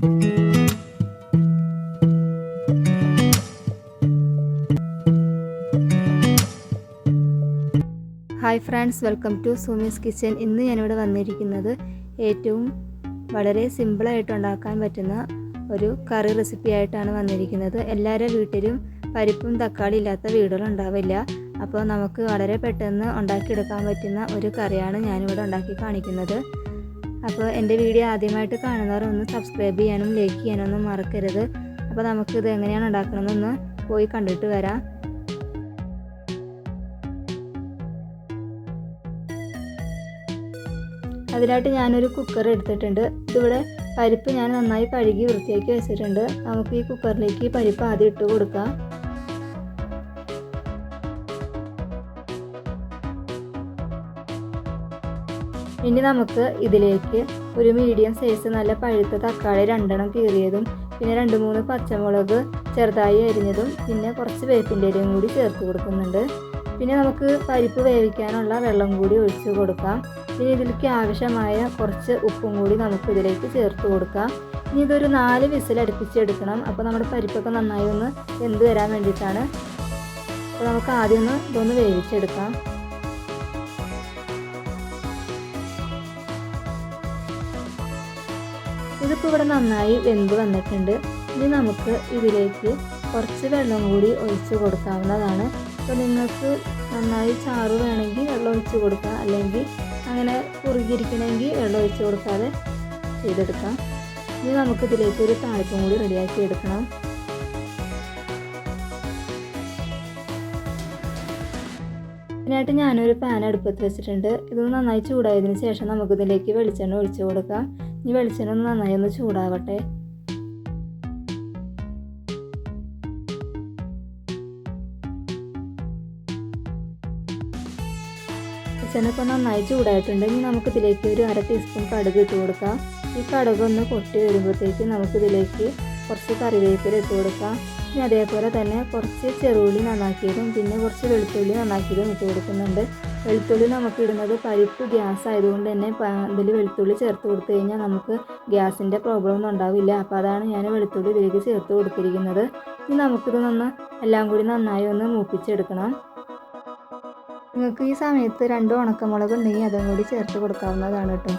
Hi friends welcome to Sumi's kitchen ഇന്ന് ഞാനിവിടെ വന്നിരിക്കുന്നത് ഏറ്റവും വളരെ സിമ്പിളായിട്ട് ഉണ്ടാക്കാൻ പറ്റുന്ന ഒരു കറി റെസിപ്പി ആയിട്ടാണ് വന്നിരിക്കുന്നത്. എല്ലാവരുടെ വീട്ടിലും പരിപ്പും തക്കാളി ഇല്ലാത്ത വീടുകളുണ്ടാവില്ല അപ്പോൾ നമുക്ക് വളരെ പെട്ടെന്ന് ഉണ്ടാക്കിയെടുക്കാൻ പറ്റുന്ന ഒരു കറിയാണ് ഞാനിവിടെ ഉണ്ടാക്കി കാണിക്കുന്നത്. അപ്പോൾ എന്റെ വീഡിയോ ആദ്യമായിട്ട് കാണുന്നവർ ഒന്ന് സബ്സ്ക്രൈബ് ചെയ്യാനും ലൈക്ക് ചെയ്യാനും ഒന്നും മറക്കരുത്. അപ്പോൾ നമുക്കിത് എങ്ങനെയാണ് ഉണ്ടാക്കണമെന്നൊന്ന് പോയി കണ്ടിട്ട് വരാം. അതിനായിട്ട് ഞാനൊരു കുക്കർ എടുത്തിട്ടുണ്ട്. ഇതിവിടെ പരിപ്പ് ഞാൻ നന്നായി കഴുകി വൃത്തിയാക്കി വെച്ചിട്ടുണ്ട്. നമുക്ക് ഈ കുക്കറിലേക്ക് പരിപ്പ് ആദ്യം ഇട്ട് കൊടുക്കാം. ഇനി നമുക്ക് ഇതിലേക്ക് ഒരു മീഡിയം സൈസ് നല്ല പഴുത്ത തക്കാളി രണ്ടെണ്ണം കീറിയതും പിന്നെ രണ്ട് മൂന്ന് പച്ചമുളക് ചെറുതായി അരിഞ്ഞതും പിന്നെ കുറച്ച് വേപ്പിന്റെ ഇലയും കൂടി ചേർത്ത് കൊടുക്കുന്നുണ്ട്. പിന്നെ നമുക്ക് പരിപ്പ് വേവിക്കാനുള്ള വെള്ളം കൂടി ഒഴിച്ച് കൊടുക്കാം. പിന്നെ ഇതിലേക്ക് ആവശ്യമായ കുറച്ച് ഉപ്പും കൂടി നമുക്ക് ഇതിലേക്ക് ചേർത്ത് കൊടുക്കാം. ഇനി ഇതൊരു നാല് വിസിൽ അടുപ്പിച്ചെടുക്കണം. അപ്പോൾ നമ്മുടെ പരിപ്പൊക്കെ നന്നായി ഒന്ന് വെന്ത് വരാൻ വേണ്ടിയിട്ടാണ്. അപ്പോൾ നമുക്ക് ആദ്യം ഒന്ന് ഇതൊന്ന് വേവിച്ചെടുക്കാം. ഇതിപ്പോൾ ഇവിടെ നന്നായി വെന്ത് വന്നിട്ടുണ്ട്. ഇനി നമുക്ക് ഇതിലേക്ക് കുറച്ച് വെള്ളം കൂടി ഒഴിച്ച് കൊടുക്കാവുന്നതാണ്. അപ്പോൾ നിങ്ങൾക്ക് നന്നായി ചാറ് വേണമെങ്കിൽ വെള്ളം ഒഴിച്ച് കൊടുക്കാം. അല്ലെങ്കിൽ അങ്ങനെ കുറുകിയിരിക്കണമെങ്കിൽ വെള്ളം ഒഴിച്ച് കൊടുക്കാതെ ചെയ്തെടുക്കാം. ഇനി നമുക്ക് ഇതിലേക്ക് ഒരു താളിപ്പും കൂടി റെഡിയാക്കി എടുക്കണം. ഇതിനായിട്ട് ഞാനൊരു പാൻ അടുപ്പത്ത് വെച്ചിട്ടുണ്ട്. ഇത് നന്നായി ചൂടായതിനു ശേഷം നമുക്കിതിലേക്ക് വെളിച്ചെണ്ണ ഒഴിച്ചു കൊടുക്കാം. ഈ വെളിച്ചെണ്ണ നന്നായി ഒന്ന് ചൂടാവട്ടെ. വെളിച്ചെണ്ണ ഇപ്പോൾ നന്നായി ചൂടായിട്ടുണ്ട്. ഇനി നമുക്കിതിലേക്ക് ഒരു അര ടീസ്പൂൺ കടുക് ഇട്ട് കൊടുക്കാം. ഈ കടുക് ഒന്ന് പൊട്ടി വരുമ്പോഴത്തേക്ക് നമുക്കിതിലേക്ക് കുറച്ച് കറിവേപ്പില ഇട്ട് കൊടുക്കാം. പിന്നെ അതേപോലെ തന്നെ കുറച്ച് ചെറുള്ളി നന്നാക്കിയതും പിന്നെ കുറച്ച് വെളുത്തുള്ളി നന്നാക്കിയതും ഇട്ട് കൊടുക്കുന്നുണ്ട്. വെളുത്തുള്ളി നമുക്ക് ഇടുന്നത് പരിപ്പ് ഗ്യാസ് ആയതുകൊണ്ട് തന്നെ ഇതിൽ വെളുത്തുള്ളി ചേർത്ത് കൊടുത്തു കഴിഞ്ഞാൽ നമുക്ക് ഗ്യാസിന്റെ പ്രോബ്ലം ഒന്നും ഉണ്ടാവില്ല. അപ്പോൾ അതാണ് ഞാൻ വെളുത്തുള്ളി ഇതിലേക്ക് ചേർത്ത് കൊടുത്തിരിക്കുന്നത്. ഇനി നമുക്കിത് നന്ന് എല്ലാം കൂടി നന്നായി ഒന്ന് മൂപ്പിച്ചെടുക്കണം. നിങ്ങൾക്ക് ഈ സമയത്ത് രണ്ട് ഉണക്കമുളക് ഉണ്ടെങ്കിൽ അതും കൂടി ചേർത്ത് കൊടുക്കാവുന്നതാണ് കേട്ടോ.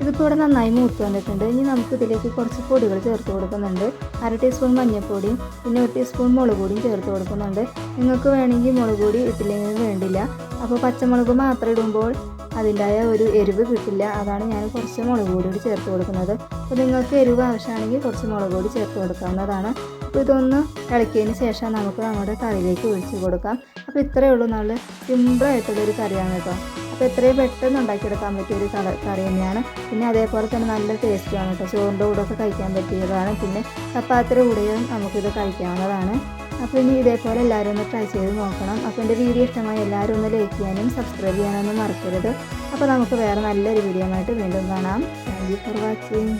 ഇതിപ്പോൾ ഇവിടെ നന്നായി മൂത്ത് വന്നിട്ടുണ്ട്. ഇനി നമുക്ക് ഇതിലേക്ക് കുറച്ച് പൊടികൾ ചേർത്ത് കൊടുക്കുന്നുണ്ട്. അര ടീസ്പൂൺ മഞ്ഞൾപ്പൊടിയും പിന്നെ ഒരു ടീസ്പൂൺ മുളക് പൊടിയും ചേർത്ത് കൊടുക്കുന്നുണ്ട്. നിങ്ങൾക്ക് വേണമെങ്കിൽ മുളക് പൊടി ഇട്ടില്ലെങ്കിൽ വേണ്ടില്ല. അപ്പോൾ പച്ചമുളക് മാത്രം ഇടുമ്പോൾ അതിന്റെതായ ഒരു എരിവ് കിട്ടില്ല. അതാണ് ഞാൻ കുറച്ച് മുളക് പൊടി കൂടി ചേർത്ത് കൊടുക്കുന്നത്. അപ്പോൾ നിങ്ങൾക്ക് എരിവ് ആവശ്യമാണെങ്കിൽ കുറച്ച് മുളക് പൊടി ചേർത്ത് കൊടുക്കാവുന്നതാണ്. അപ്പോൾ ഇതൊന്ന് ഇളക്കിയതിന് ശേഷം നമുക്ക് നമ്മുടെ കറിയിലേക്ക് ഒഴിച്ച് കൊടുക്കാം. അപ്പോൾ ഇത്രയേ ഉള്ളൂ. നല്ല സിമ്പിളായിട്ടുള്ളൊരു കറിയാണ് കേട്ടോ. അപ്പോൾ എത്രയും പെട്ടെന്ന് ഉണ്ടാക്കിയെടുക്കാൻ പറ്റിയ ഒരു കറി തന്നെയാണ്. പിന്നെ അതേപോലെ തന്നെ നല്ല ടേസ്റ്റിയാണ് കേട്ടോ ചോറിന്റെ കൂടെ ഒക്കെ കഴിക്കാൻ പറ്റിയതാണ്. പിന്നെ ചപ്പാത്തിയുടെ കൂടെയും നമുക്കിത് കഴിക്കാവുന്നതാണ്. അപ്പോൾ ഇനി ഇതേപോലെ എല്ലാവരും ഒന്ന് ട്രൈ ചെയ്ത് നോക്കണം. അപ്പോൾ എന്റെ വീഡിയോ ഇഷ്ടമായി എല്ലാവരും ഒന്ന് ലൈക്ക് ചെയ്യാനും സബ്സ്ക്രൈബ് ചെയ്യാനൊന്നും മറക്കരുത്. അപ്പോൾ നമുക്ക് വേറെ നല്ലൊരു വീഡിയോ ആയിട്ട് വീണ്ടും കാണാം. Thank you for watching